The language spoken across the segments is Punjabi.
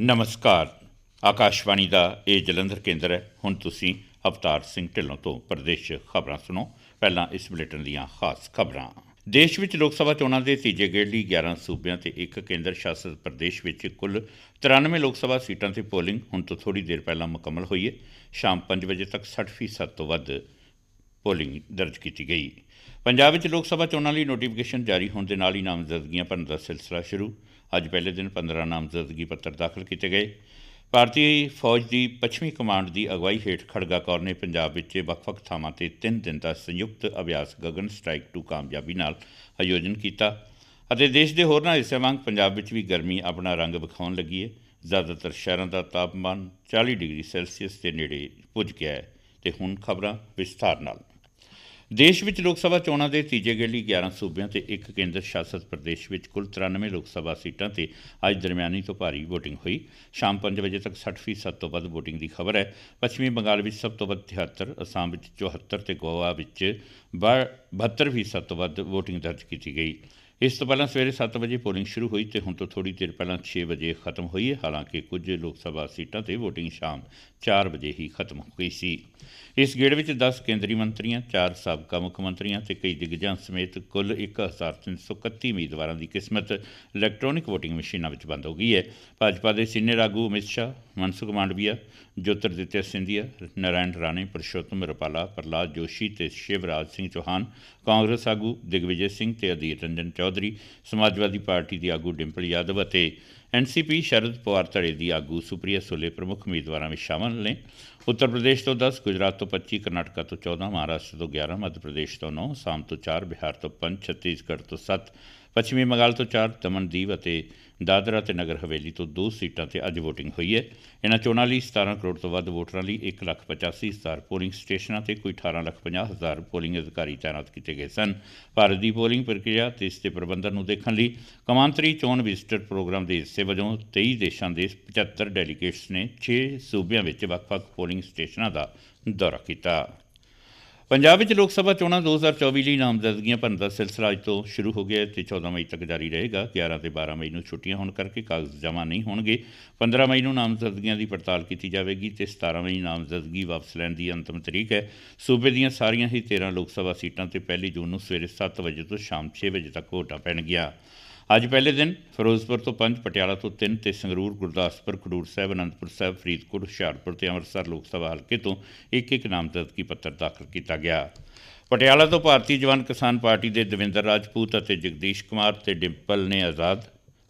ਨਮਸਕਾਰ। ਆਕਾਸ਼ਵਾਣੀ ਦਾ ਇਹ ਜਲੰਧਰ ਕੇਂਦਰ ਹੈ। ਹੁਣ ਤੁਸੀਂ ਅਵਤਾਰ ਸਿੰਘ ਢਿੱਲੋਂ ਤੋਂ ਪ੍ਰਦੇਸ਼ ਖਬਰਾਂ ਸੁਣੋ। ਪਹਿਲਾਂ ਇਸ ਬੁਲੇਟਿਨ ਦੀਆਂ ਖਾਸ ਖਬਰਾਂ। ਦੇਸ਼ ਵਿੱਚ ਲੋਕ ਸਭਾ ਚੋਣਾਂ ਦੇ ਤੀਜੇ ਗੇੜ ਲਈ 11 ਸੂਬਿਆਂ ਤੇ ਇੱਕ ਕੇਂਦਰ ਸ਼ਾਸਿਤ ਪ੍ਰਦੇਸ਼ ਵਿੱਚ ਕੁੱਲ 93 ਲੋਕ ਸਭਾ ਸੀਟਾਂ ਤੇ ਪੋਲਿੰਗ ਹੁਣ ਤੋਂ ਥੋੜੀ ਦੇਰ ਪਹਿਲਾਂ ਮੁਕੰਮਲ ਹੋਈ ਹੈ। ਸ਼ਾਮ 5 ਵਜੇ ਤੱਕ 60% ਤੋਂ ਵੱਧ ਪੋਲਿੰਗ ਦਰਜ ਕੀਤੀ ਗਈ। ਪੰਜਾਬ ਵਿੱਚ ਲੋਕ ਸਭਾ ਚੋਣਾਂ ਲਈ ਨੋਟੀਫਿਕੇਸ਼ਨ ਜਾਰੀ ਹੋਣ ਦੇ ਨਾਲ ਹੀ ਨਾਮਜ਼ਦਗੀਆਂ ਭਰਨ ਦਾ ਸਿਲਸਿਲਾ ਸ਼ੁਰੂ। ਅੱਜ ਪਹਿਲੇ ਦਿਨ 15 ਨਾਮਜ਼ਦਗੀ ਪੱਤਰ ਦਾਖਲ ਕੀਤੇ ਗਏ। ਭਾਰਤੀ ਫੌਜ ਦੀ ਪੱਛਮੀ ਕਮਾਂਡ ਦੀ ਅਗਵਾਈ ਹੇਠ ਖੜਗਾ ਕੌਰ ਨੇ ਪੰਜਾਬ ਵਿੱਚ ਵੱਖ-ਵੱਖ ਥਾਵਾਂ ਤੇ 3 ਦਿਨ ਦਾ ਸੰਯੁਕਤ ਅਭਿਆਸ ਗਗਨ ਸਟ੍ਰਾਈਕ 2 ਕਾਮਯਾਬੀ ਨਾਲ ਆਯੋਜਨ ਕੀਤਾ ਅਤੇ ਦੇਸ਼ ਦੇ ਹੋਰਨਾਂ ਹਿੱਸਿਆਂ ਵਾਂਗ ਪੰਜਾਬ ਵਿੱਚ ਵੀ ਗਰਮੀ ਆਪਣਾ ਰੰਗ ਵਿਖਾਉਣ ਲੱਗੀ ਹੈ। ਜ਼ਿਆਦਾਤਰ ਸ਼ਹਿਰਾਂ ਦਾ ਤਾਪਮਾਨ 40 ਡਿਗਰੀ ਸੈਲਸੀਅਸ ਦੇ ਨੇੜੇ ਪੁੱਜ ਗਿਆ ਹੈ ਤੇ ਹੁਣ ਖਬਰਾਂ ਵਿਸਥਾਰ ਨਾਲ। ਦੇਸ਼ ਵਿੱਚ ਲੋਕ ਸਭਾ ਚੋਣਾਂ ਦੇ ਤੀਜੇ ਗੇੜ ਲਈ 11 ਸੂਬਿਆਂ ਤੇ ਇੱਕ ਕੇਂਦਰ ਸ਼ਾਸਤ ਪ੍ਰਦੇਸ਼ ਵਿੱਚ ਕੁੱਲ 93 ਲੋਕ ਸਭਾ ਸੀਟਾਂ ਤੇ ਅੱਜ ਦਰਮਿਆਨੀ ਤੋਂ ਭਾਰੀ ਵੋਟਿੰਗ ਹੋਈ। ਸ਼ਾਮ 5 ਵਜੇ ਤੱਕ 60% ਤੋਂ ਵੱਧ ਵੋਟਿੰਗ ਦੀ ਖਬਰ ਹੈ। ਪੱਛਮੀ ਬੰਗਾਲ ਵਿੱਚ ਸਭ ਤੋਂ ਵੱਧ 73 ਅਸਾਮ ਵਿੱਚ 74 ਤੇ ਗੋਆ ਵਿੱਚ 72% ਤੋਂ ਵੱਧ ਵੋਟਿੰਗ ਦਰਜ ਕੀਤੀ ਗਈ। ਇਸ ਤੋਂ ਪਹਿਲਾਂ ਸਵੇਰੇ 7 ਵਜੇ ਪੋਲਿੰਗ ਸ਼ੁਰੂ ਹੋਈ ਤੇ ਹੁਣ ਤੋਂ ਥੋੜੀ ਦੇਰ ਪਹਿਲਾਂ 6 ਵਜੇ ਖਤਮ ਹੋਈ ਹੈ। ਹਾਲਾਂਕਿ ਕੁਝ ਲੋਕ ਸਭਾ ਸੀਟਾਂ ਤੇ VOTING ਸ਼ਾਮ 4 ਵਜੇ ਹੀ ਖਤਮ ਹੋ ਗਈ ਸੀ। ਇਸ ਗੇੜ ਵਿੱਚ 10 ਕੇਂਦਰੀ ਮੰਤਰੀਆਂ 4 ਸਾਬਕਾ ਮੁੱਖ ਮੰਤਰੀਆਂ ਤੇ ਕਈ ਦਿਗਜਾਂ ਸਮੇਤ ਕੁੱਲ 1331 ਉਮੀਦਵਾਰਾਂ ਦੀ ਕਿਸਮਤ ਇਲੈਕਟ੍ਰੋਨਿਕ VOTING ਮਸ਼ੀਨਾਂ ਵਿੱਚ ਬੰਦ ਹੋ ਗਈ ਹੈ। ਭਾਜਪਾ ਦੇ ਸੀਨੀਅਰ ਆਗੂ ਅਮਿਤ ਸ਼ਾਹ, ਮਨਸੁਖ ਮਾਂਡਵੀਆ, ਜੋਤਰਦਿੱਤਿਆ ਸਿੰਧੀਆ, ਨਾਰਾਇਣ ਰਾਣੇ, ਪੁਰਸ਼ੋਤਮ ਰੁਪਾਲਾ ਪ੍ਰਲਾਦ ਜੋਸ਼ੀ ਤੇ ਸ਼ਿਵਰਾਜ ਸਿੰਘ ਚੌਹਾਨ ਕਾਂਗਰਸ ਆਗੂ ਦਿਗਵਿਜੇ ਸਿੰਘ ਤੇ ਅਧੀਰ ਰੰਜਨ ਚੌਧਰੀ, ਸਮਾਜਵਾਦੀ ਪਾਰਟੀ ਦੀ ਆਗੂ ਡਿੰਪਲ ਯਾਦਵ ਅਤੇ ਐਨਸੀਪੀ ਸ਼ਰਦ ਪਵਾਰ ਧੜੇ ਦੀ ਆਗੂ ਸੁਪ੍ਰਿਆ ਸੁਲੇ ਪ੍ਰਮੁੱਖ ਉਮੀਦਵਾਰਾਂ ਵਿੱਚ ਸ਼ਾਮਲ ਨੇ। ਉੱਤਰ ਪ੍ਰਦੇਸ਼ ਤੋਂ 10 ਗੁਜਰਾਤ ਤੋਂ 25 ਕਰਨਾਟਕਾ ਤੋਂ 14 ਮਹਾਰਾਸ਼ਟਰ ਤੋਂ 11 ਮੱਧ ਪ੍ਰਦੇਸ਼ ਤੋਂ 9 ਅਸਾਮ ਤੋਂ 4 ਬਿਹਾਰ ਤੋਂ 5 ਛੱਤੀਸਗੜ੍ਹ ਤੋਂ 7 ਪੱਛਮੀ ਬੰਗਾਲ ਤੋਂ 4 ਦਮਨਦੀਪ ਅਤੇ ਦਾਦਰਾ ਤੇ ਨਗਰ ਹਵੇਲੀ ਤੋਂ 2 ਸੀਟਾਂ ਤੇ ਅੱਜ ਵੋਟਿੰਗ ਹੋਈ ਹੈ। ਇਹਨਾਂ ਚੋਣਾਂ ਲਈ 17 ਕਰੋੜ ਤੋਂ ਵੱਧ ਵੋਟਰਾਂ ਲਈ 1,85,000 ਪੋਲਿੰਗ ਸਟੇਸ਼ਨਾਂ ਤੇ ਕੋਈ 18,50,000 ਪੋਲਿੰਗ ਅਧਿਕਾਰੀ ਤਾਇਨਾਤ ਕੀਤੇ ਗਏ ਸਨ। ਭਾਰਤ ਦੀ ਪੋਲਿੰਗ ਪ੍ਰਕਿਰਿਆ ਤੇ ਇਸ ਦੇ ਪ੍ਰਬੰਧਨ ਨੂੰ ਦੇਖਣ ਲਈ ਕਮਾਂਤਰੀ ਚੋਣ ਵਿਜ਼ਟਰ ਪ੍ਰੋਗਰਾਮ ਦੇ ਹਿੱਸੇ ਵਜੋਂ 23 ਦੇਸ਼ਾਂ ਦੇ 75 ਡੈਲੀਗੇਟਸ ਨੇ 6 ਸੂਬਿਆਂ ਵਿੱਚ ਵੱਖ-ਵੱਖ ਪੋਲਿੰਗ ਸਟੇਸ਼ਨਾਂ ਦਾ ਦੌਰਾ ਕੀਤਾ। ਪੰਜਾਬ ਵਿੱਚ ਲੋਕ ਸਭਾ ਚੋਣਾਂ 2024 ਲਈ ਨਾਮਜ਼ਦਗੀਆਂ ਭਰਨ ਦਾ ਸਿਲਸਿਲਾ ਅੱਜ ਤੋਂ ਸ਼ੁਰੂ ਹੋ ਗਿਆ ਹੈ ਤੇ 14 ਮਈ ਤੱਕ ਜਾਰੀ ਰਹੇਗਾ। 11 ਤੇ 12 ਮਈ ਨੂੰ ਛੁੱਟੀਆਂ ਹੋਣ ਕਰਕੇ ਕਾਗਜ਼ ਜਮ੍ਹਾਂ ਨਹੀਂ ਹੋਣਗੇ। 15 ਮਈ ਨੂੰ ਨਾਮਜ਼ਦਗੀਆਂ ਦੀ ਪੜਤਾਲ ਕੀਤੀ ਜਾਵੇਗੀ ਤੇ 17 ਮਈ ਨਾਮਜ਼ਦਗੀ ਵਾਪਸ ਲੈਣ ਦੀ ਅੰਤਮ ਤਰੀਕ ਹੈ। ਸੂਬੇ ਦੀਆਂ ਸਾਰੀਆਂ ਹੀ 13 ਲੋਕ ਸਭਾ ਸੀਟਾਂ ਤੇ 1 ਜੂਨ ਨੂੰ ਸਵੇਰੇ 7 ਵਜੇ ਤੋਂ ਸ਼ਾਮ 6 ਵਜੇ ਤੱਕ ਵੋਟਾਂ ਪੈਣਗੀਆਂ। ਅੱਜ ਪਹਿਲੇ ਦਿਨ ਫਿਰੋਜ਼ਪੁਰ ਤੋਂ 5 ਪਟਿਆਲਾ ਤੋਂ 3 ਤੇ ਸੰਗਰੂਰ, ਗੁਰਦਾਸਪੁਰ, ਖਡੂਰ ਸਾਹਿਬ, ਅਨੰਦਪੁਰ ਸਾਹਿਬ, ਫਰੀਦਕੋਟ, ਹੁਸ਼ਿਆਰਪੁਰ ਤੇ ਅੰਮ੍ਰਿਤਸਰ ਲੋਕ ਸਭਾ ਹਲਕੇ ਤੋਂ ਇੱਕ ਇੱਕ ਨਾਮਜ਼ਦਗੀ ਪੱਤਰ ਦਾਖਲ ਕੀਤਾ ਗਿਆ। ਪਟਿਆਲਾ ਤੋਂ ਭਾਰਤੀ ਜਵਾਨ ਕਿਸਾਨ ਪਾਰਟੀ ਦੇ ਦਵਿੰਦਰ ਰਾਜਪੂਤ ਅਤੇ ਜਗਦੀਸ਼ ਕੁਮਾਰ ਤੇ ਡਿੰਪਲ ਨੇ ਆਜ਼ਾਦ।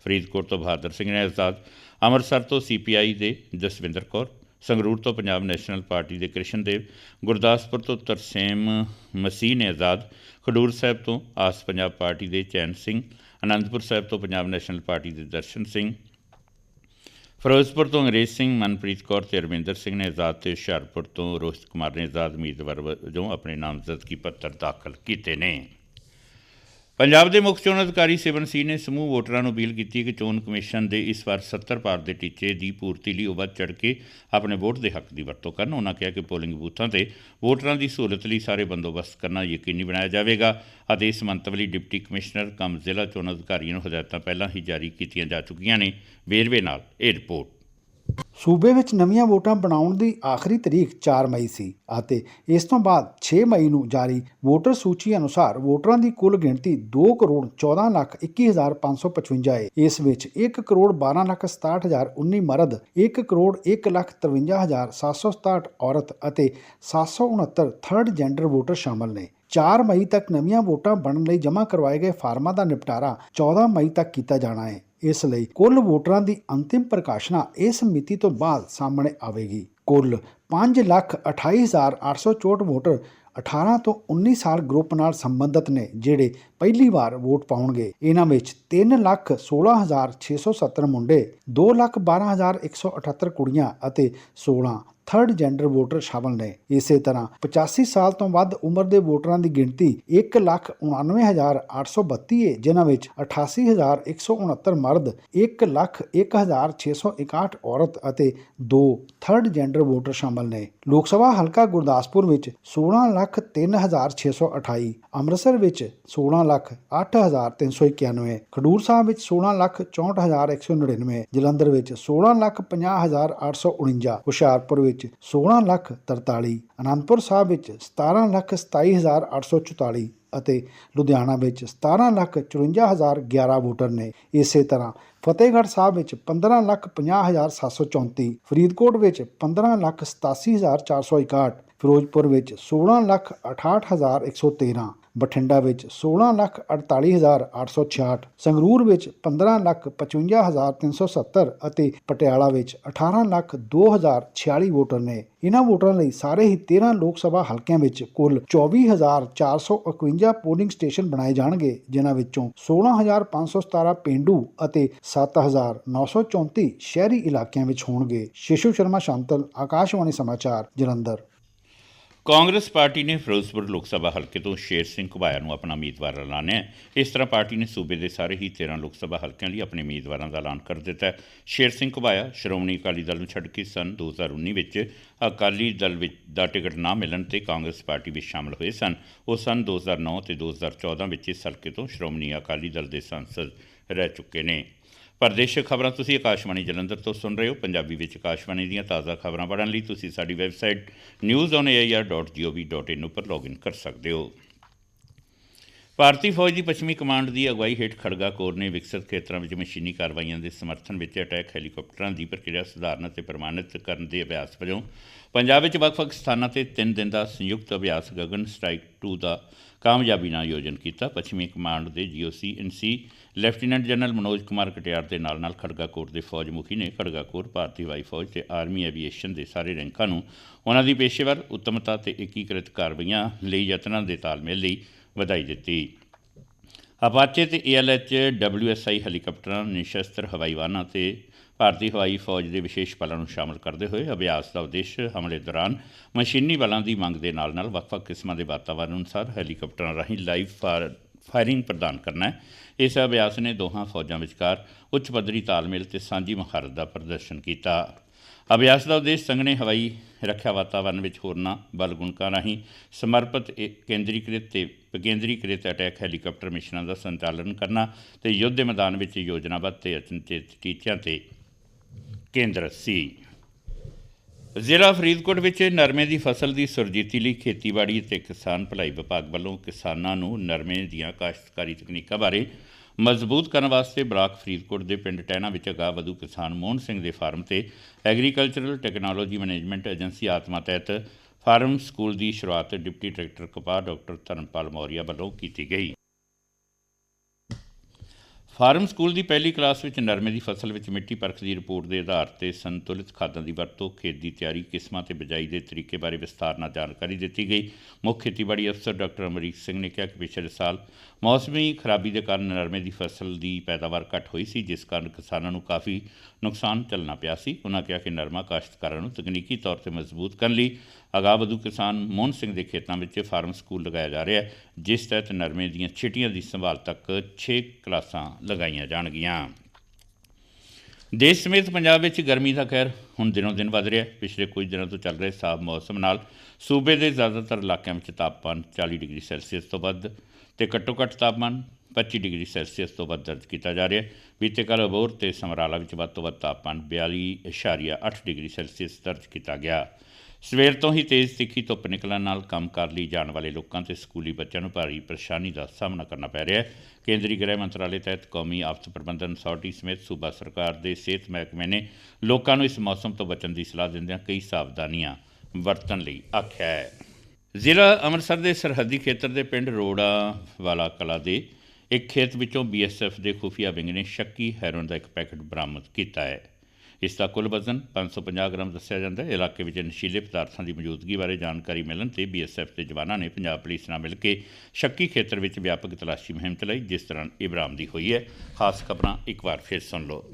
ਫਰੀਦਕੋਟ ਤੋਂ ਬਹਾਦਰ ਸਿੰਘ ਨੇ ਆਜ਼ਾਦ। ਅੰਮ੍ਰਿਤਸਰ ਤੋਂ ਸੀਪੀਆਈ ਦੇ ਜਸਵਿੰਦਰ ਕੌਰ। ਸੰਗਰੂਰ ਤੋਂ ਪੰਜਾਬ ਨੈਸ਼ਨਲ ਪਾਰਟੀ ਦੇ ਕ੍ਰਿਸ਼ਨਦੇਵ। ਗੁਰਦਾਸਪੁਰ ਤੋਂ ਤਰਸੇਮ ਮਸੀਹ ਨੇ ਆਜ਼ਾਦ। ਖਡੂਰ ਸਾਹਿਬ ਤੋਂ ਆਸ ਪੰਜਾਬ ਪਾਰਟੀ ਦੇ ਚੈਨ ਸਿੰਘ। ਅਨੰਦਪੁਰ ਸਾਹਿਬ ਤੋਂ ਪੰਜਾਬ ਨੈਸ਼ਨਲ ਪਾਰਟੀ ਦੇ ਦਰਸ਼ਨ ਸਿੰਘ, ਫਿਰੋਜ਼ਪੁਰ ਤੋਂ ਅੰਗਰੇਜ਼ ਸਿੰਘ ਮਨਪ੍ਰੀਤ ਕੌਰ ਤੇ ਅਰਵਿੰਦਰ ਸਿੰਘ ਨੇ ਆਜ਼ਾਦ ਤੇ ਹੁਸ਼ਿਆਰਪੁਰ ਤੋਂ ਰੋਹਿਤ ਕੁਮਾਰ ਨੇ ਆਜ਼ਾਦ ਉਮੀਦਵਾਰ ਵਜੋਂ ਆਪਣੇ ਨਾਮਜ਼ਦਗੀ ਪੱਤਰ ਦਾਖਲ ਕੀਤੇ ਨੇ। ਪੰਜਾਬ ਦੇ ਮੁੱਖ ਚੋਣ ਅਧਿਕਾਰੀ ਸਿਵਨ ਸਿੰਘ ਨੇ ਸਮੂਹ ਵੋਟਰਾਂ ਨੂੰ ਅਪੀਲ ਕੀਤੀ ਕਿ ਚੋਣ ਕਮਿਸ਼ਨ ਦੇ ਇਸ ਵਾਰ 70 ਪਾਰ ਦੇ ਟੀਚੇ ਦੀ ਪੂਰਤੀ ਲਈ ਉਹ ਵੱਧ ਚੜ ਕੇ ਆਪਣੇ ਵੋਟ ਦੇ ਹੱਕ ਦੀ ਵਰਤੋਂ ਕਰਨ। ਉਹਨਾਂ ਕਿਹਾ ਕਿ ਪੋਲਿੰਗ ਬੂਥਾਂ ਤੇ ਵੋਟਰਾਂ ਦੀ ਸਹੂਲਤ ਲਈ ਸਾਰੇ ਬੰਦੋਬਸਤ ਕਰਨਾ ਯਕੀਨੀ ਬਣਾਇਆ ਜਾਵੇਗਾ ਅਤੇ ਇਸ ਮੰਤਵ ਲਈ ਡਿਪਟੀ ਕਮਿਸ਼ਨਰ, ਕਮ ਜ਼ਿਲ੍ਹਾ ਚੋਣ ਅਧਿਕਾਰੀਆਂ ਨੂੰ ਹਦਾਇਤਾਂ ਪਹਿਲਾਂ ਹੀ ਜਾਰੀ ਕੀਤੀਆਂ ਜਾ ਚੁੱਕੀਆਂ ਨੇ। ਵੇਰਵੇ ਨਾਲ ਇਹ ਰਿਪੋਰਟ। ਸੂਬੇ ਵਿੱਚ ਨਵੀਆਂ ਵੋਟਾਂ ਬਣਾਉਣ ਦੀ ਆਖਰੀ ਤਰੀਕ 4 ਮਈ ਸੀ ਅਤੇ ਇਸ ਤੋਂ ਬਾਅਦ 6 ਮਈ ਨੂੰ ਜਾਰੀ ਵੋਟਰ ਸੂਚੀ ਅਨੁਸਾਰ ਵੋਟਰਾਂ ਦੀ ਕੁੱਲ ਗਿਣਤੀ 2 ਕਰੋੜ 14 ਲੱਖ 21555 ਹੈ ਇਸ ਵਿੱਚ 1 ਕਰੋੜ 12 ਲੱਖ 67019 ਮਰਦ 1 ਕਰੋੜ 1 ਲੱਖ 53767 ਔਰਤ ਅਤੇ 769 ਥਰਡ ਜੈਂਡਰ ਵੋਟਰ ਸ਼ਾਮਲ ਨੇ। 4 ਮਈ ਤੱਕ ਨਵੀਆਂ ਵੋਟਾਂ ਬਣਨ ਲਈ ਜਮ੍ਹਾਂ ਕਰਵਾਏ ਗਏ ਫਾਰਮਾਂ ਦਾ ਨਿਪਟਾਰਾ 14 ਮਈ ਤੱਕ ਕੀਤਾ ਜਾਣਾ ਹੈ। ਇਸ ਲਈ ਕੁੱਲ ਵੋਟਰਾਂ ਦੀ ਅੰਤਿਮ ਪ੍ਰਕਾਸ਼ਨਾ ਇਸ ਮਿਤੀ ਤੋਂ ਬਾਅਦ ਸਾਹਮਣੇ ਆਵੇਗੀ। ਕੁੱਲ 528864 ਵੋਟਰ 18 ਤੋਂ 19 ਸਾਲ ਗਰੁੱਪ ਨਾਲ ਸੰਬੰਧਿਤ ਨੇ, ਜਿਹੜੇ ਪਹਿਲੀ ਵਾਰ ਵੋਟ ਪਾਉਣਗੇ। ਇਹਨਾਂ ਵਿੱਚ 316670 ਮੁੰਡੇ 212178 ਕੁੜੀਆਂ ਅਤੇ 16 ਥਰਡ ਜੈਂਡਰ ਵੋਟਰ ਸ਼ਾਮਲ ਨੇ। ਇਸੇ ਤਰ੍ਹਾਂ 85 ਸਾਲ ਤੋਂ ਵੱਧ ਉਮਰ ਦੇ ਵੋਟਰਾਂ ਦੀ ਗਿਣਤੀ 199832 ਹੈ ਜਿਨ੍ਹਾਂ ਵਿੱਚ 88169 ਮਰਦ 101661 ਔਰਤ ਅਤੇ 2 ਥਰਡ ਜੈਂਡਰ ਵੋਟਰ ਸ਼ਾਮਲ ਨੇ। ਲੋਕ ਸਭਾ ਹਲਕਾ ਗੁਰਦਾਸਪੁਰ ਵਿੱਚ 16 ਲੱਖ 3628 ਅੰਮ੍ਰਿਤਸਰ ਵਿੱਚ 16 ਲੱਖ 8391 ਖਡੂਰ ਸਾਹਿਬ ਵਿੱਚ 16 ਲੱਖ 64199 ਜਲੰਧਰ ਵਿੱਚ 16 ਲੱਖ 50849 ਹੁਸ਼ਿਆਰਪੁਰ ਵਿੱਚ 16 ਲੱਖ 43 ਅਨੰਦਪੁਰ ਸਾਹਿਬ ਵਿੱਚ 17 ਲੱਖ 27844 ਅਤੇ ਲੁਧਿਆਣਾ ਵਿੱਚ 17 ਲੱਖ 54011 ਵੋਟਰ ਨੇ। ਇਸੇ ਤਰ੍ਹਾਂ ਫਤਿਹਗੜ੍ਹ ਸਾਹਿਬ ਵਿੱਚ 15 ਲੱਖ 50734 ਫਰੀਦਕੋਟ ਵਿੱਚ 15 ਲੱਖ 87461 ਫਿਰੋਜ਼ਪੁਰ ਵਿੱਚ 16 ਲੱਖ 68113 ਬਠਿੰਡਾ ਵਿੱਚ 16 ਲੱਖ 48866 ਸੰਗਰੂਰ ਵਿੱਚ 15 ਲੱਖ 55370 ਅਤੇ ਪਟਿਆਲਾ ਵਿੱਚ 18 ਲੱਖ 2046 ਵੋਟਰ ਨੇ। ਇਹਨਾਂ ਵੋਟਰਾਂ ਲਈ ਸਾਰੇ ਹੀ 13 ਲੋਕ ਸਭਾ ਹਲਕਿਆਂ ਵਿੱਚ ਕੁੱਲ 24451 ਪੋਲਿੰਗ ਸਟੇਸ਼ਨ ਬਣਾਏ ਜਾਣਗੇ, ਜਿਨ੍ਹਾਂ ਵਿੱਚੋਂ 16517 ਪਿੰਡੂ ਅਤੇ 7934 ਸ਼ਹਿਰੀ ਇਲਾਕਿਆਂ ਵਿੱਚ ਹੋਣਗੇ। ਸ਼ਿਸ਼ੂ ਸ਼ਰਮਾ ਸ਼ਾਂਤਲ, ਆਕਾਸ਼ਵਾਣੀ ਸਮਾਚਾਰ ਜਲੰਧਰ। ਕਾਂਗਰਸ ਪਾਰਟੀ ਨੇ ਫਿਰੋਜ਼ਪੁਰ ਲੋਕ ਸਭਾ ਹਲਕੇ ਤੋਂ ਸ਼ੇਰ ਸਿੰਘ ਘੁਬਾਇਆ ਨੂੰ ਆਪਣਾ ਉਮੀਦਵਾਰ ਐਲਾਨਿਆ ਹੈ। ਇਸ ਤਰ੍ਹਾਂ ਪਾਰਟੀ ਨੇ ਸੂਬੇ ਦੇ ਸਾਰੇ ਹੀ 13 ਲੋਕ ਸਭਾ ਹਲਕਿਆਂ ਲਈ ਆਪਣੇ ਉਮੀਦਵਾਰਾਂ ਦਾ ਐਲਾਨ ਕਰ ਦਿੱਤਾ ਹੈ। ਸ਼ੇਰ ਸਿੰਘ ਘੁਬਾਇਆ ਸ਼੍ਰੋਮਣੀ ਅਕਾਲੀ ਦਲ ਨੂੰ ਛੱਡ ਕੇ ਸਨ 2019 ਵਿੱਚ ਅਕਾਲੀ ਦਲ ਵਿੱਚ ਦਾ ਟਿਕਟ ਨਾ ਮਿਲਣ ਤੇ ਕਾਂਗਰਸ ਪਾਰਟੀ ਵਿੱਚ ਸ਼ਾਮਲ ਹੋਏ ਸਨ। ਉਹ ਸਨ 2009 ਤੇ 2014 ਵਿੱਚ ਇਸ ਹਲਕੇ ਤੋਂ ਸ਼੍ਰੋਮਣੀ ਅਕਾਲੀ ਦਲ ਦੇ ਸੰਸਦ ਰਹਿ ਚੁੱਕੇ ਨੇ। ਪ੍ਰਦੇਸ਼ ਖਬਰਾਂ ਤੁਸੀਂ ਆਕਾਸ਼ਵਾਣੀ ਜਲੰਧਰ ਤੋਂ ਸੁਣ ਰਹੇ ਹੋ, ਪੰਜਾਬੀ ਵਿੱਚ ਆਕਾਸ਼ਵਾਣੀ ਦੀਆਂ ਤਾਜ਼ਾ ਖਬਰਾਂ ਪੜ੍ਹਨ ਲਈ ਤੁਸੀਂ ਸਾਡੀ ਵੈਬਸਾਈਟ newsonair.gov.in ਉੱਪਰ ਲੌਗਇਨ ਕਰ ਸਕਦੇ ਹੋ। ਭਾਰਤੀ ਫੌਜ ਦੀ ਪੱਛਮੀ ਕਮਾਂਡ ਦੀ ਅਗਵਾਈ ਹੇਠ ਖੜਗਾ ਕੋਰ ਨੇ ਵਿਕਸਿਤ ਖੇਤਰਾਂ ਵਿੱਚ ਮਸ਼ੀਨੀ ਕਾਰਵਾਈਆਂ ਦੇ ਸਮਰਥਨ ਵਿੱਚ ਅਟੈਕ ਹੈਲੀਕਾਪਟਰਾਂ ਦੀ ਪ੍ਰਕਿਰਿਆ ਸੁਧਾਰਨ ਅਤੇ ਪ੍ਰਮਾਣਿਤ ਕਰਨ ਦੇ ਅਭਿਆਸ ਵਜੋਂ ਪੰਜਾਬ ਵਿੱਚ ਵੱਖ-ਵੱਖ ਸਥਾਨਾਂ ਤੇ 3 ਦਿਨ ਦਾ ਸੰਯੁਕਤ ਅਭਿਆਸ ਗਗਨ ਸਟ੍ਰਾਈਕ 2 ਦਾ ਕਾਮਯਾਬੀ ਨਾਲ ਆਯੋਜਨ ਕੀਤਾ। ਪੱਛਮੀ ਕਮਾਂਡ ਦੇ GOC in C lieutenant general Manoj Kumar Katiyar ਦੇ ਨਾਲ ਨਾਲ ਖੜਗਾ ਕੋਰ ਦੇ ਫੌਜ ਮੁਖੀ ਨੇ ਖੜਗਾ ਕੋਰ ਭਾਰਤੀ ਹਵਾਈ ਫੌਜ ਤੇ ਆਰਮੀ ਐਵੀਏਸ਼ਨ ਦੇ ਸਾਰੇ ਰੈਂਕਾਂ ਨੂੰ ਉਹਨਾਂ ਦੀ ਪੇਸ਼ੇਵਰ, ਉੱਤਮਤਾ ਤੇ ਏਕੀਕ੍ਰਿਤ ਕਾਰਵਾਈਆਂ ਲਈ ਯਤਨਾਂ ਦੇ ਤਾਲਮੇਲ ਲਈ ਵਧਾਈ ਦਿੱਤੀ। ਅਪਾਚੇ ਤੇ ਏਐਲਐਚ ਡਬਲਯੂਐਸਆਈ ਹੈਲੀਕਾਪਟਰਾਂ ਨਿਸ਼ਸਤਰ ਹਵਾਈ ਵਾਹਨਾਂ ਤੇ ਭਾਰਤੀ ਹਵਾਈ ਫੌਜ ਦੇ ਵਿਸ਼ੇਸ਼ ਬਲਾਂ ਨੂੰ ਸ਼ਾਮਲ ਕਰਦੇ ਹੋਏ ਅਭਿਆਸ ਦਾ ਉਦੇਸ਼ ਹਮਲੇ ਦੌਰਾਨ ਮਸ਼ੀਨੀ ਬਲਾਂ ਦੀ ਮੰਗ ਦੇ ਨਾਲ-ਨਾਲ ਵੱਖ-ਵੱਖ ਕਿਸਮਾਂ ਦੇ ਵਾਤਾਵਰਣ ਅਨੁਸਾਰ ਹੈਲੀਕਾਪਟਰਾਂ ਰਾਹੀਂ ਲਾਈਵ ਫਾਰ ਫਾਇਰਿੰਗ ਪ੍ਰਦਾਨ ਕਰਨਾ ਹੈ। ਇਸ ਅਭਿਆਸ ਨੇ ਦੋਹਾਂ ਫੌਜਾਂ ਵਿਚਕਾਰ ਉੱਚ ਪੱਧਰੀ ਤਾਲਮੇਲ ਤੇ ਸਾਂਝੀ ਮਹਾਰਤ ਦਾ ਪ੍ਰਦਰਸ਼ਨ ਕੀਤਾ। ਅਭਿਆਸ ਦਾ ਉਦੇਸ਼ ਸੰਘਣੇ ਹਵਾਈ ਰੱਖਿਆ ਵਾਤਾਵਰਣ ਵਿੱਚ ਹੋਰਨਾਂ ਬਲ ਗੁਣਕਾਂ ਰਾਹੀਂ ਸਮਰਪਿਤ ਕੇਂਦਰੀਕ੍ਰਿਤ ਤੇ ਕੇਂਦਰੀਕ੍ਰਿਤ ਅਟੈਕ ਹੈਲੀਕਾਪਟਰ ਮਿਸ਼ਨਾਂ ਦਾ ਸੰਚਾਲਨ ਕਰਨਾ ਤੇ ਯੁੱਧ ਦੇ ਮੈਦਾਨ ਵਿੱਚ ਯੋਜਨਾਬੱਧ ਤੇ ਅਚਨਚੇਤ ਟੀਚਿਆਂ ਤੇ ਕੇਂਦਰ ਸੀ। ਜ਼ਿਲ੍ਹਾ ਫਰੀਦਕੋਟ ਵਿੱਚ ਨਰਮੇ ਦੀ ਫਸਲ ਦੀ ਸੁਰਜੀਤੀ ਲਈ ਖੇਤੀਬਾੜੀ ਤੇ ਕਿਸਾਨ ਭਲਾਈ ਵਿਭਾਗ ਵੱਲੋਂ ਕਿਸਾਨਾਂ ਨੂੰ ਨਰਮੇ ਦੀਆਂ ਕਾਸ਼ਤਕਾਰੀ ਤਕਨੀਕਾਂ ਬਾਰੇ ਮਜ਼ਬੂਤ ਕਰਨ ਵਾਸਤੇ ਬਲਾਕ ਫਰੀਦਕੋਟ ਦੇ ਪਿੰਡ ਟਹਿਣਾ ਵਿੱਚ ਅਗਾਂਹ ਵਧੂ ਕਿਸਾਨ ਮੋਹਨ ਸਿੰਘ ਦੇ ਫਾਰਮ ਤੇ ਐਗਰੀਕਲਚਰਲ ਟੈਕਨੋਲੋਜੀ ਮੈਨੇਜਮੈਂਟ ਏਜੰਸੀ ਆਤਮਾ ਤਹਿਤ ਫਾਰਮ ਸਕੂਲ ਦੀ ਸ਼ੁਰੂਆਤ ਡਿਪਟੀ ਡਾਇਰੈਕਟਰ ਕਪਾਹ ਡਾਕਟਰ ਧਰਮਪਾਲ ਮੌਰੀਆ ਵੱਲੋਂ ਕੀਤੀ ਗਈ। ਫਾਰਮ ਸਕੂਲ ਦੀ ਪਹਿਲੀ ਕਲਾਸ ਵਿੱਚ ਨਰਮੇ ਦੀ ਫਸਲ ਵਿੱਚ ਮਿੱਟੀ ਪਰਖ ਦੀ ਰਿਪੋਰਟ ਦੇ ਆਧਾਰ ਤੇ ਸੰਤੁਲਿਤ ਖਾਦਾਂ ਦੀ ਵਰਤੋਂ, ਖੇਤ ਦੀ ਤਿਆਰੀ, ਕਿਸਮਾਂ ਤੇ ਬਿਜਾਈ ਦੇ ਤਰੀਕੇ ਬਾਰੇ ਵਿਸਥਾਰ ਨਾਲ ਜਾਣਕਾਰੀ ਦਿੱਤੀ ਗਈ। ਮੁੱਖ ਖੇਤੀਬਾੜੀ ਅਫਸਰ ਡਾਕਟਰ ਅਮਰੀਕ ਸਿੰਘ ਨੇ ਕਿਹਾ ਕਿ ਪਿਛਲੇ ਸਾਲ ਮੌਸਮੀ ਖਰਾਬੀ ਦੇ ਕਾਰਨ ਨਰਮੇ ਦੀ ਫਸਲ ਦੀ ਪੈਦਾਵਾਰ ਘੱਟ ਹੋਈ ਸੀ, ਜਿਸ ਕਾਰਨ ਕਿਸਾਨਾਂ ਨੂੰ ਕਾਫੀ ਨੁਕਸਾਨ ਝੱਲਣਾ ਪਿਆ ਸੀ। ਉਹਨਾਂ ਕਿਹਾ ਕਿ ਨਰਮਾ ਕਾਸ਼ਤਕਾਰਾਂ ਨੂੰ ਤਕਨੀਕੀ ਤੌਰ ਤੇ ਮਜ਼ਬੂਤ ਕਰਨ ਲਈ ਅਗਾਂਹ ਵਧੂ ਕਿਸਾਨ ਮੋਹਨ ਸਿੰਘ ਦੇ ਖੇਤਾਂ ਵਿੱਚ ਫਾਰਮ ਸਕੂਲ ਲਗਾਇਆ ਜਾ ਰਿਹਾ ਹੈ, ਜਿਸ ਤਹਿਤ ਨਰਮੇ ਦੀਆਂ ਛਿਟੀਆਂ ਦੀ ਸੰਭਾਲ ਤੱਕ 6 ਕਲਾਸਾਂ ਲਗਾਈਆਂ ਜਾਣਗੀਆਂ। ਦੇਸ਼ ਸਮੇਤ ਪੰਜਾਬ ਵਿੱਚ ਗਰਮੀ ਦਾ ਕਹਿਰ ਹੁਣ ਦਿਨੋਂ ਦਿਨ ਵੱਧ ਰਿਹਾ ਹੈ। ਪਿਛਲੇ ਕੁਝ ਦਿਨਾਂ ਤੋਂ ਚੱਲ ਰਹੇ ਸਾਫ਼ ਮੌਸਮ ਨਾਲ ਸੂਬੇ ਦੇ ਜ਼ਿਆਦਾਤਰ ਇਲਾਕਿਆਂ ਵਿੱਚ ਤਾਪਮਾਨ 40 ਡਿਗਰੀ ਸੈਲਸੀਅਸ ਤੋਂ ਵੱਧ ਤੇ ਘੱਟੋ-ਘੱਟ ਤਾਪਮਾਨ 25 ਡਿਗਰੀ ਸੈਲਸੀਅਸ ਤੋਂ ਵੱਧ ਦਰਜ ਕੀਤਾ ਜਾ ਰਿਹਾ ਹੈ। ਬੀਤੇ ਕੱਲ੍ਹ ਅਬੋਹਰ ਤੇ ਸਮਰਾਲਾ ਵਿੱਚ ਵੱਧ ਤੋਂ ਵੱਧ ਤਾਪਮਾਨ 42.8 ਡਿਗਰੀ ਸੈਲਸੀਅਸ ਦਰਜ ਕੀਤਾ ਗਿਆ। ਸਵੇਰ ਤੋਂ ਹੀ ਤੇਜ਼ ਤਿੱਖੀ ਧੁੱਪ ਨਿਕਲਣ ਨਾਲ ਕੰਮ ਕੰਮਕਾਰ ਲਈ ਜਾਣ ਵਾਲੇ ਲੋਕਾਂ ਤੇ ਸਕੂਲੀ ਬੱਚਿਆਂ ਨੂੰ ਭਾਰੀ ਪਰੇਸ਼ਾਨੀ ਦਾ ਸਾਹਮਣਾ ਕਰਨਾ ਪੈ ਰਿਹਾ ਹੈ। ਕੇਂਦਰੀ ਗ੍ਰਹਿ ਮੰਤਰਾਲੇ ਤਹਿਤ ਕੌਮੀ ਆਫਤ ਪ੍ਰਬੰਧਨ ਅਥਾਰਟੀ ਸਮੇਤ ਸੂਬਾ ਸਰਕਾਰ ਦੇ ਸਿਹਤ ਮਹਿਕਮੇ ਨੇ ਲੋਕਾਂ ਨੂੰ ਇਸ ਮੌਸਮ ਤੋਂ ਬਚਣ ਦੀ ਸਲਾਹ ਦਿੰਦਿਆਂ ਕਈ ਸਾਵਧਾਨੀਆਂ ਵਰਤਣ ਲਈ ਆਖਿਆ ਹੈ। ਜ਼ਿਲ੍ਹਾ ਅੰਮ੍ਰਿਤਸਰ ਦੇ ਸਰਹੱਦੀ ਖੇਤਰ ਦੇ ਪਿੰਡ ਰੋੜਾ ਵਾਲਾ ਕਲਾ ਦੇ ਇੱਕ ਖੇਤ ਵਿੱਚੋਂ ਬੀਐਸਐਫ ਦੇ ਖੁਫੀਆ ਵਿੰਗ ਨੇ ਸ਼ੱਕੀ ਹੈਰੋਇਨ ਦਾ ਇੱਕ ਪੈਕੇਟ ਬਰਾਮਦ ਕੀਤਾ ਹੈ। ਇਸ ਦਾ ਕੁੱਲ ਵਜ਼ਨ 550 ਗ੍ਰਾਮ ਦੱਸਿਆ ਜਾਂਦਾ ਹੈ। ਇਲਾਕੇ ਵਿੱਚ ਨਸ਼ੀਲੇ ਪਦਾਰਥਾਂ ਦੀ ਮੌਜੂਦਗੀ ਬਾਰੇ ਜਾਣਕਾਰੀ ਮਿਲਣ ਤੇ ਬੀਐਸਐਫ ਦੇ ਜਵਾਨਾਂ ਨੇ ਪੰਜਾਬ ਪੁਲਿਸ ਨਾਲ ਮਿਲ ਕੇ ਸ਼ੱਕੀ ਖੇਤਰ ਵਿੱਚ ਵਿਆਪਕ ਤਲਾਸ਼ੀ ਮੁਹਿੰਮ ਚਲਾਈ, ਜਿਸ ਦੌਰਾਨ ਇਹ ਬਰਾਮਦੀ ਹੋਈ ਹੈ। ਖਾਸ ਖਬਰਾਂ ਇੱਕ ਵਾਰ ਫਿਰ ਸੁਣ ਲਓ।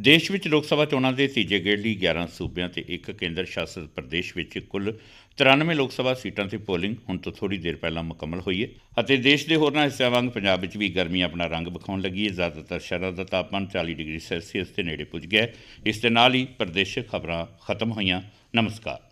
ਦੇਸ਼ ਵਿੱਚ ਲੋਕ ਸਭਾ ਚੋਣਾਂ ਦੇ ਤੀਜੇ ਗੇੜ ਲਈ 11 ਸੂਬਿਆਂ ਤੇ ਇੱਕ ਕੇਂਦਰ ਸ਼ਾਸਿਤ ਪ੍ਰਦੇਸ਼ ਵਿੱਚ ਕੁੱਲ 93 ਲੋਕ ਸਭਾ ਸੀਟਾਂ ਤੇ ਪੋਲਿੰਗ ਹੁਣ ਤੋਂ ਥੋੜੀ ਦੇਰ ਪਹਿਲਾਂ ਮੁਕੰਮਲ ਹੋਈ ਹੈ ਅਤੇ ਦੇਸ਼ ਦੇ ਹੋਰਨਾਂ ਹਿੱਸਿਆਂ ਵਾਂਗ ਪੰਜਾਬ ਵਿੱਚ ਵੀ ਗਰਮੀ ਆਪਣਾ ਰੰਗ ਵਿਖਾਉਣ ਲੱਗੀ ਹੈ। ਜ਼ਿਆਦਾਤਰ ਸ਼ਹਿਰਾਂ ਦਾ ਤਾਪਮਾਨ 40 ਡਿਗਰੀ ਸੈਲਸੀਅਸ ਦੇ ਨੇੜੇ ਪੁੱਜ ਗਿਆ ਹੈ। ਇਸ ਦੇ ਨਾਲ ਹੀ ਪ੍ਰਦੇਸ਼ਕ ਖਬਰਾਂ ਖਤਮ ਹੋਈਆਂ। ਨਮਸਕਾਰ।